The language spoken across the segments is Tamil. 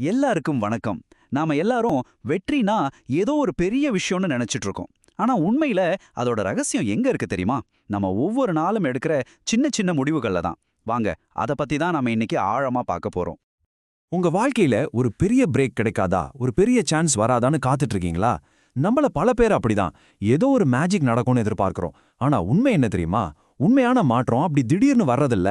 எல்லாருக்கும் வணக்கம். நாம எல்லாரும் வெற்றினா ஏதோ ஒரு பெரிய விஷயம்னு நினைச்சிட்டு இருக்கோம் ஆனா உண்மையில அதோட ரகசியம் எங்க இருக்கு தெரியுமா? நம்ம ஒவ்வொரு நாளும் எடுக்கிற சின்ன சின்ன முடிவுகள்ல தான். வாங்க அத பத்தி தான் நாம இன்னைக்கு ஆழமா பார்க்க போறோம். உங்க வாழ்க்கையில ஒரு பெரிய பிரேக் கிடைக்காதா? ஒரு பெரிய சான்ஸ் வராதான்னு காத்துட்டு இருக்கீங்களா நம்மள பல பேர் அப்படிதான். ஏதோ ஒரு மேஜிக் நடக்கும்னு எதிர்பார்க்கிறோம். ஆனா உண்மை என்ன தெரியுமா? உண்மையான மாற்றம் அப்படி திடீர்னு வர்றதில்ல.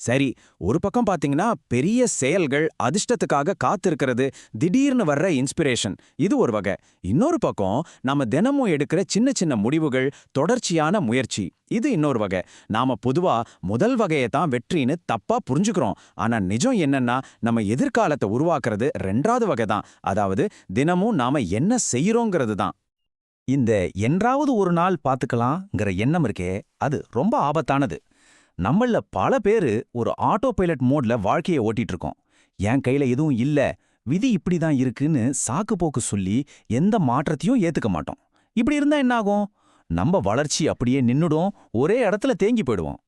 சரி ஒரு பக்கம் பாத்தீங்கன்னா பெரிய செயல்கள் அதிர்ஷ்டத்துக்காக காத்திருக்கிறது திடீர்னு வர்ற இன்ஸ்பிரேஷன் இது ஒரு வகை. இன்னொரு பக்கம் நம்ம தினமும் எடுக்கிற சின்ன சின்ன முடிவுகள் தொடர்ச்சியான முயற்சி. இது இன்னொரு வகை. நாம பொதுவா முதல் வகையை தான் வெற்றின்னு தப்பா புரிஞ்சுக்கிறோம். ஆனா நிஜம் என்னன்னா நம்ம எதிர்காலத்தை உருவாக்குறது ரெண்டாவது வகை தான். அதாவது தினமும் நாம என்ன செய்யறோங்கிறது தான். இந்த என்றாவது ஒரு நாள் பார்த்துக்கலாம்ங்கிற எண்ணம் இருக்கே அது ரொம்ப ஆபத்தானது. நம்மள பல பேரு ஒரு ஆட்டோ பைலட் மோட்ல வாழ்க்கையை ஓட்டிட்டு இருக்கோம் என் கையில எதுவும் இல்ல. விதி இப்படி தான் இருக்குன்னு சாக்கு போக்கு சொல்லி எந்த மாற்றத்தையும் ஏத்துக்க மாட்டோம். இப்படி இருந்தா என்ன ஆகும் நம்ம வளர்ச்சி அப்படியே நின்னுடும். ஒரே இடத்துல தேங்கி போயிடுவோம்.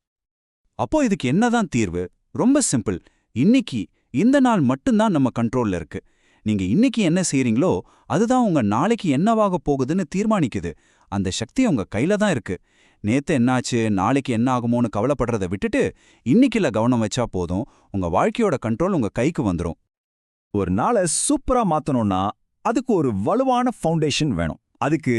அப்போ இதுக்கு என்னதான் தீர்வு? ரொம்ப சிம்பிள். இன்னைக்கு இந்த நாள் மட்டும்தான் நம்ம கண்ட்ரோல்ல இருக்கு. நீங்க இன்னைக்கு என்ன செய்றீங்களோ அதுதான் உங்க நாளைக்கு என்னவாக போகுதுன்னு தீர்மானிக்குது. அந்த சக்தி உங்க கையில தான் இருக்கு. நேத்து என்னாச்சு நாளைக்கு என்ன ஆகுமோன்னு கவலைப்படுறதை விட்டுட்டு இன்னைக்குல கவனம் வச்சா போதும். உங்க வாழ்க்கையோட கண்ட்ரோல் உங்க கைக்கு வந்துரும். ஒரு நாளை சூப்பரா மாத்தணும்னா அதுக்கு ஒரு வலுவான ஃபவுண்டேஷன் வேணும். அதுக்கு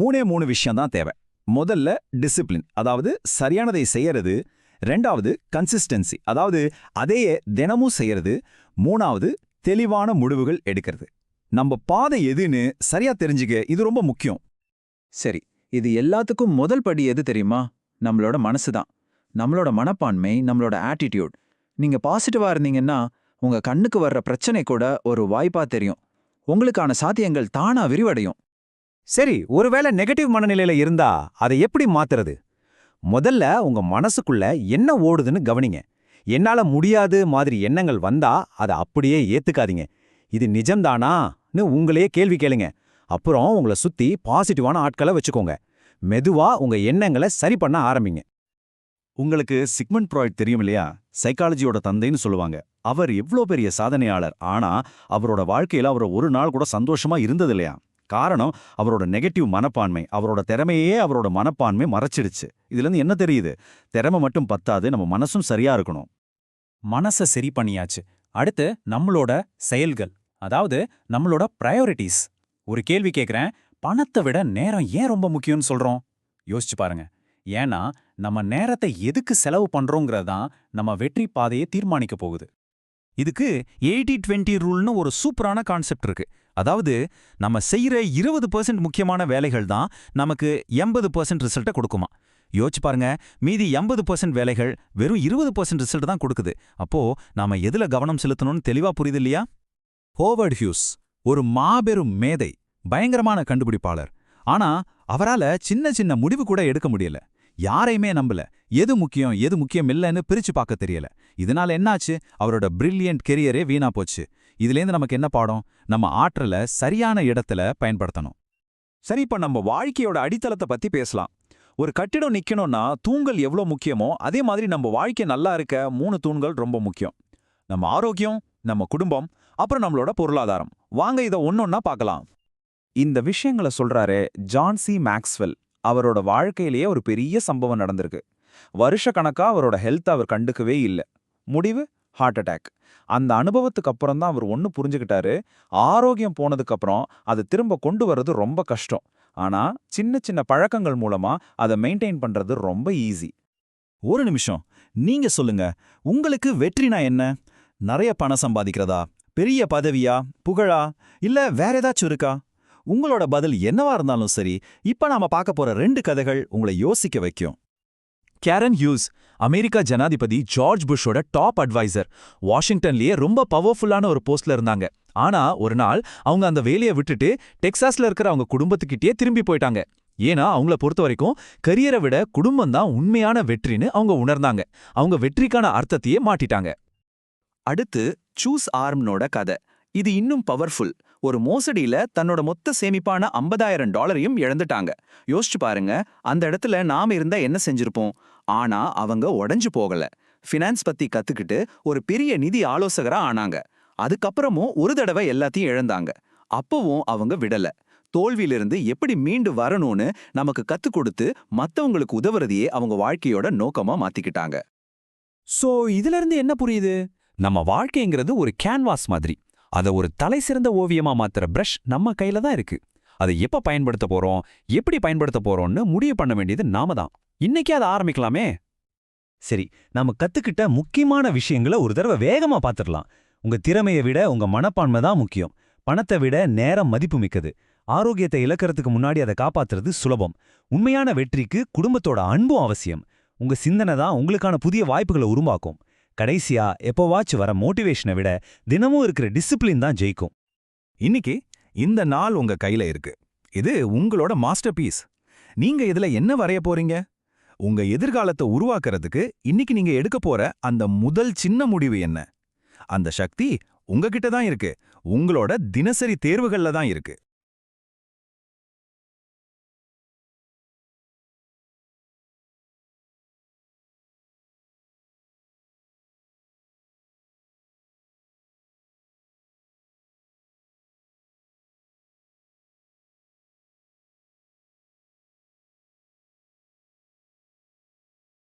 மூணே மூணு விஷயம் தான் தேவை. முதல்ல டிசிப்ளின் அதாவது சரியானதை செய்யறது. ரெண்டாவது கன்சிஸ்டன்சி அதாவது அதையே தினமும் செய்யறது. மூணாவது தெளிவான முடிவுகள் எடுக்கிறது. நம்ம பாதை எதுன்னு சரியா தெரிஞ்சுக்க இது ரொம்ப முக்கியம். சரி இது எல்லாத்துக்கும் முதல் படி எது தெரியுமா? நம்மளோட மனசு தான் நம்மளோட மனப்பான்மை நம்மளோட ஆட்டிடியூட் நீங்க பாசிட்டிவா இருந்தீங்கன்னா உங்க கண்ணுக்கு வர்ற பிரச்சனை கூட ஒரு வாய்ப்பா தெரியும். உங்களுக்கான சாத்தியங்கள் தானா விரிவடையும். சரி ஒருவேளை நெகட்டிவ் மனநிலையில இருந்தா அதை எப்படி மாத்துறது? முதல்ல உங்க மனசுக்குள்ள என்ன ஓடுதுன்னு கவனிங்க. என்னால முடியாது மாதிரி எண்ணங்கள் வந்தா அதை அப்படியே ஏத்துக்காதீங்க. இது நிஜம்தானான்னு உங்களையே கேள்வி கேளுங்க. அப்புறம் உங்களை சுத்தி பாசிட்டிவான ஆட்களை வச்சுக்கோங்க. மெதுவா உங்க எண்ணங்களை சரி பண்ண ஆரம்பிங்க. உங்களுக்கு சிக்மண்ட் ப்ராய்ட் தெரியும் இல்லையா? சைக்காலஜியோட தந்தைன்னு சொல்லுவாங்க. அவர் எவ்வளோ பெரிய சாதனையாளர். ஆனா அவரோட வாழ்க்கையில அவர் ஒரு நாள் கூட சந்தோஷமா இருந்தது இல்லையா? காரணம் அவரோட நெகட்டிவ் மனப்பான்மை. அவரோட திறமையே அவரோட மனப்பான்மை மறைச்சிடுச்சு. இதுல இருந்து என்ன தெரியுது? திறமை மட்டும் பத்தாது நம்ம மனசும் சரியா இருக்கணும். மனச சரி பண்ணியாச்சு. அடுத்து நம்மளோட செயல்கள். அதாவது நம்மளோட ப்ரையாரிட்டிஸ் ஒரு கேள்வி கேட்குறேன் பணத்தை விட நேரம் ஏன் ரொம்ப முக்கியம்னு சொல்றோம்? யோசிச்சு பாருங்க. ஏன்னா நம்ம நேரத்தை எதுக்கு செலவு பண்றோங்கிறது தான் நம்ம வெற்றி பாதையை தீர்மானிக்க போகுது. இதுக்கு எயிட்டி டுவெண்ட்டி ரூல்னு ஒரு சூப்பரான கான்செப்ட் இருக்கு. அதாவது நம்ம செய்யற இருபது பர்சன்ட் முக்கியமான வேலைகள் தான் நமக்கு எண்பது பர்சன்ட் ரிசல்ட்டை கொடுக்குமா? யோசிச்சு பாருங்க. மீதி எண்பது பர்சன்ட் வேலைகள் வெறும் இருபது பர்சன்ட் ரிசல்ட் தான் கொடுக்குது. அப்போ நாம எதுல கவனம் செலுத்தணும்னு தெளிவா புரியுது இல்லையா? Howard Hughes. ஒரு மாபெரும் மேதை பயங்கரமான கண்டுபிடிப்பாளர். ஆனா அவரால சின்ன சின்ன முடிவு கூட எடுக்க முடியல. யாரையுமே நம்பல. எது முக்கியம் எது முக்கியம் இல்லைன்னு பிரிச்சு பார்க்க தெரியல. இதனால என்னாச்சு? அவரோட பிரில்லியன்ட் கெரியரே வீணா போச்சு. இதுலேருந்து நமக்கு என்ன பாடம்? நம்ம ஆற்றலை சரியான இடத்துல பயன்படுத்தணும். சரி இப்ப நம்ம வாழ்க்கையோட அடித்தளத்தை பத்தி பேசலாம். ஒரு கட்டிடம் நிக்கணும்னா தூண்கள் எவ்வளோ முக்கியமோ அதே மாதிரி நம்ம வாழ்க்கை நல்லா இருக்க மூணு தூண்கள் ரொம்ப முக்கியம். நம்ம ஆரோக்கியம் நம்ம குடும்பம் அப்புறம் நம்மளோட பொருளாதாரம். வாங்க இதை ஒன்னொன்னா பார்க்கலாம். இந்த விஷயங்களை சொல்றாரு ஜான் சி மேக்ஸ்வெல். அவரோட வாழ்க்கையிலேயே ஒரு பெரிய சம்பவம் நடந்திருக்கு. வருஷ கணக்கா அவரோட ஹெல்த் அவர் கண்டுக்கவே இல்லை. முடிவு? Heart attack. அந்த அனுபவத்துக்கு அப்புறம் தான் அவர் ஒன்று புரிஞ்சுக்கிட்டாரு. ஆரோக்கியம் போனதுக்கப்புறம் அதை திரும்ப கொண்டு வர்றது ரொம்ப கஷ்டம். ஆனா சின்ன சின்ன பழக்கங்கள் மூலமா அதை மெயின்டைன் பண்றது ரொம்ப ஈஸி. ஒரு நிமிஷம். நீங்க சொல்லுங்க. உங்களுக்கு வெற்றினா என்ன? நிறைய பணம் சம்பாதிக்கிறதா? பெரிய பதவியா புகழா இல்ல வேற ஏதாச்சும் இருக்கா? உங்களோட பதில் என்னவா இருந்தாலும் சரி இப்ப நாம பார்க்க போற ரெண்டு கதைகள் உங்களை யோசிக்க வைக்கும். கேரன் ஹியூஸ் அமெரிக்கா ஜனாதிபதி ஜார்ஜ் புஷோட டாப் அட்வைசர் வாஷிங்டன்லயே ரொம்ப பவர்ஃபுல்லான ஒரு போஸ்ட்ல இருந்தாங்க. ஆனா ஒரு நாள் அவங்க அந்த வேலையை விட்டுட்டு டெக்சாஸ்ல இருக்கிற அவங்க குடும்பத்துக்கிட்டே திரும்பி போயிட்டாங்க. ஏன்னா அவங்கள பொறுத்த வரைக்கும் கரியரை விட குடும்பம் தான் உண்மையான வெற்றின்னு அவங்க உணர்ந்தாங்க. அவங்க வெற்றிக்கான அர்த்தத்தையே மாட்டிட்டாங்க. அடுத்து சூஸ் ஆர்ம்னோட கதை. இது இன்னும் பவர்ஃபுல் ஒரு மோசடியில தன்னோட மொத்த சேமிப்பான 50000 டாலரையும் இழந்துட்டாங்க. யோசிச்சு பாருங்க அந்த இடத்துல நாம இருந்தா என்ன செஞ்சிருப்போம்? ஆனா அவங்க உடஞ்சு போகல. ஃபினான்ஸ் பத்தி கத்துக்கிட்டு ஒரு பெரிய நிதி ஆலோசகரா ஆனாங்க. அதுக்கப்புறமும் ஒரு தடவை எல்லாத்தையும் இழந்தாங்க. அப்பவும் அவங்க விடல. தோல்வியிலிருந்து எப்படி மீண்டு வரணும்னு நமக்கு கத்துக் கொடுத்து மத்தவங்களுக்கு உதவுறதையே அவங்க வாழ்க்கையோட நோக்கமா மாத்திக்கிட்டாங்க. சோ இதுல இருந்து என்ன புரியுது? நம்ம வாழ்க்கைங்கிறது ஒரு கேன்வாஸ் மாதிரி. அத ஒரு தலை சிறந்த ஓவியமா மாத்துற பிரஷ் நம்ம கையில தான் இருக்கு. அதை எப்ப பயன்படுத்த போறோம் எப்படி பயன்படுத்த போறோம்னு முடிவு பண்ண வேண்டியது நாம தான். இன்னைக்கே அதை ஆரம்பிக்கலாமே? சரி நாம கத்துக்கிட்ட முக்கியமான விஷயங்களை ஒரு தடவை வேகமா பாத்துடலாம் உங்க திறமையை விட உங்க மனப்பான்மை தான் முக்கியம். பணத்தை விட நேரம் மதிப்புமிக்கது ஆரோக்கியத்தை இழக்கிறதுக்கு முன்னாடி அதை காப்பாத்துறது சுலபம். உண்மையான வெற்றிக்கு குடும்பத்தோட அன்பும் அவசியம். உங்க சிந்தனை தான் உங்களுக்கான புதிய வாய்ப்புகளை உருவாக்கும். கடைசியா எப்போவாச்சும் வர மோட்டிவேஷனை விட தினமும் இருக்கிற டிசிப்ளின் தான் ஜெயிக்கும். இன்னைக்கு இந்த நாள் உங்க கையில இருக்கு. இது உங்களோட மாஸ்டர் பீஸ் நீங்க இதுல என்ன வரைய போறீங்க? உங்க எதிர்காலத்தை உருவாக்குறதுக்கு இன்னைக்கு நீங்க எடுக்க போற அந்த முதல் சின்ன முடிவு என்ன? அந்த சக்தி உங்ககிட்ட தான் இருக்கு. உங்களோட தினசரி தேர்வுகள்ல தான் இருக்கு.